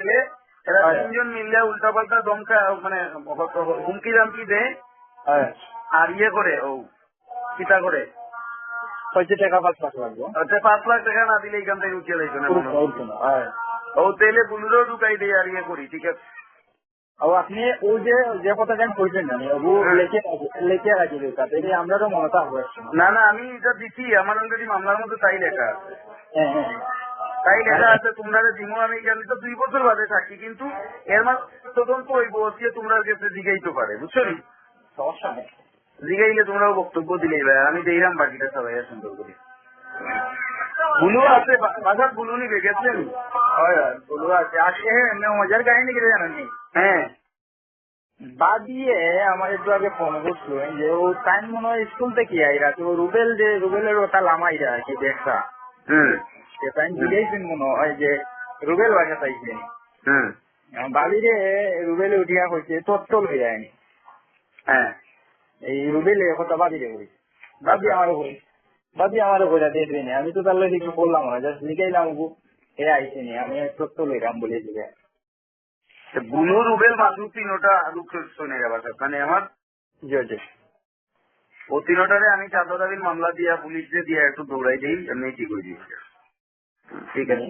ছেলে এরা হয়। তিনজন মিললে উল্টা পাল্টা দমকা মানে হুমকি দামকি দেয় হয়। আর ইয়ে করে ও পিতা করে। টাকা পাঁচ লাখ লাগবে। পাঁচ লাখ টাকা না দিলে এখান থেকে না হয়। হয়। ও তেলে বুলুরও ঢুকাই দেয় আর ইয়ে করি ঠিক আছে? আপনি ওই যে যে কথাটা আমি কইছেন ও লেখে লেখে রাখি হবে না না আমি এটা দিচ্ছি আমার অলরেডি মামলার মধ্যে তাই লেখা আছে। হ্যাঁ হ্যাঁ। তাই লেখা আছে তোমরা দিমো আমি জানি তো দুই বছর বাদে থাকি কিন্তু এর মাঝে তদন্ত হইব যে তোমরা কাছে জিগাইতে পারে বুঝছ? সমস্যা নেই। জিগাইলে তোমরাও বক্তব্য দিলেই ভাই আমি দেইলাম বাকিটা সবাই সুন্দর করে। বুলু আছে বা- বুলু নিবে গেছেন বলু আছে। আসে এমনি মজার জানেন হ্যাঁ। বা দিয়ে আমার একটু আগে ফোন করছিল যে ও টাইম মনে হয় স্কুল থেকে আইরা তো রুবেল যে রুবেলের ওটা লামাইরা আর কি দেখা হুম। মনে হয় যে রুবেল বাসা চাইছেন হুম বালিরে রুবেলে উঠিয়া তত্ত্ব লই যায়নি হ্যাঁ এই রুবেলে কথা দিনি আমি তো তার লই কিছু বললাম না জাস্ট লিখাইলাম ওগু এ আইছেনি আমি তত্ত্ব লইলাম বলে দিবে বুলু রুবেল তিনোটা শুনে যাবার মানে আমার জি জি ও তিনোটারে আমি চাঁদা দাবির মামলা দিয়া পুলিশে দিয়া একটু দৌড়াই দিই এমনি ঠিক হয়ে দিয়েছি ঠিক আছে